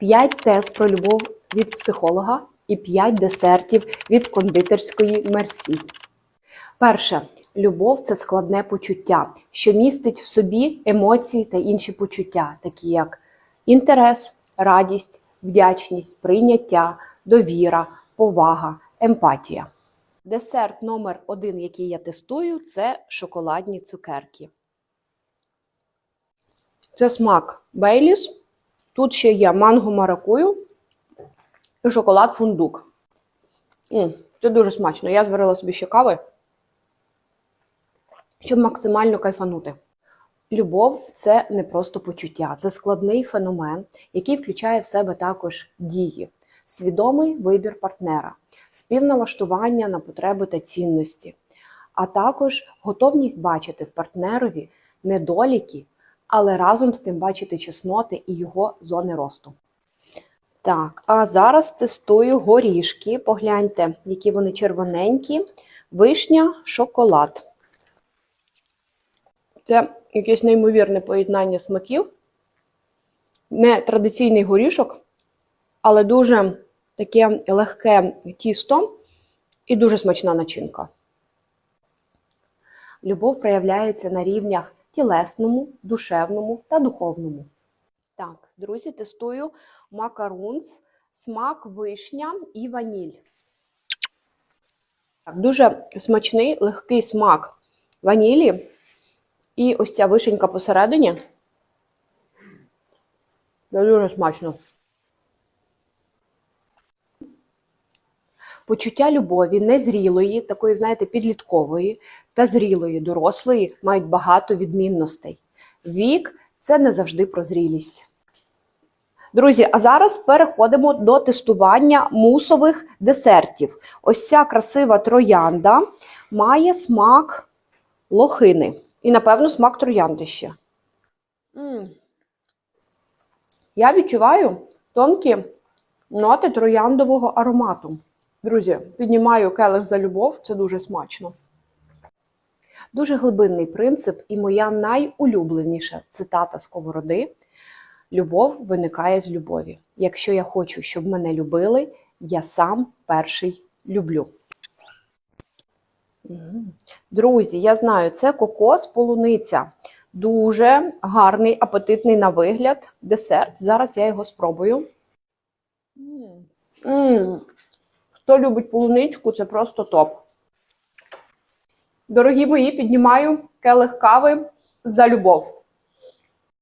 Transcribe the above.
5 тез про любов від психолога і 5 десертів від кондитерської мерсі. Перше, любов це складне почуття, що містить в собі емоції та інші почуття, такі як інтерес, радість, вдячність, прийняття, довіра, повага, емпатія. Десерт номер один, який я тестую, це шоколадні цукерки. Це смак Бейліс. Тут ще є манго маракую і шоколад фундук. М, Це дуже смачно. Я зварила собі ще кави, щоб максимально кайфанути. Любов це не просто почуття, це складний феномен, який включає в себе також дії, свідомий вибір партнера, співналаштування на потреби та цінності, а також готовність бачити в партнерові недоліки, але разом з тим бачити чесноти і його зони росту. Так, а зараз тестую горішки. Погляньте, які вони червоненькі. Вишня, шоколад. Це якесь неймовірне поєднання смаків. Не традиційний горішок, але дуже таке легке тісто і дуже смачна начинка. Любов проявляється на рівнях тілесному, душевному та духовному. Так, друзі, тестую макарунс, смак вишня і ваніль. Так, дуже смачний, легкий смак ванілі. І ось ця вишенька посередині. Це дуже смачно. Почуття любові незрілої, такої, знаєте, підліткової та зрілої, дорослої мають багато відмінностей. Вік це не завжди про зрілість. Друзі, а зараз переходимо до тестування мусових десертів. Ось ця красива троянда має смак лохини. І, напевно, смак троянди ще. М. Я відчуваю тонкі ноти трояндового аромату. Друзі, піднімаю келих за любов, це дуже смачно. Дуже глибинний принцип, і моя найулюбленіша цитата Сковороди: Любов виникає з любові. Якщо я хочу, щоб мене любили, я сам перший люблю. Друзі, я знаю, це кокос полуниця. Дуже гарний, апетитний на вигляд десерт. Зараз я його спробую. Хто любить полуничку, це просто топ. Дорогі мої, піднімаю келих кави за любов.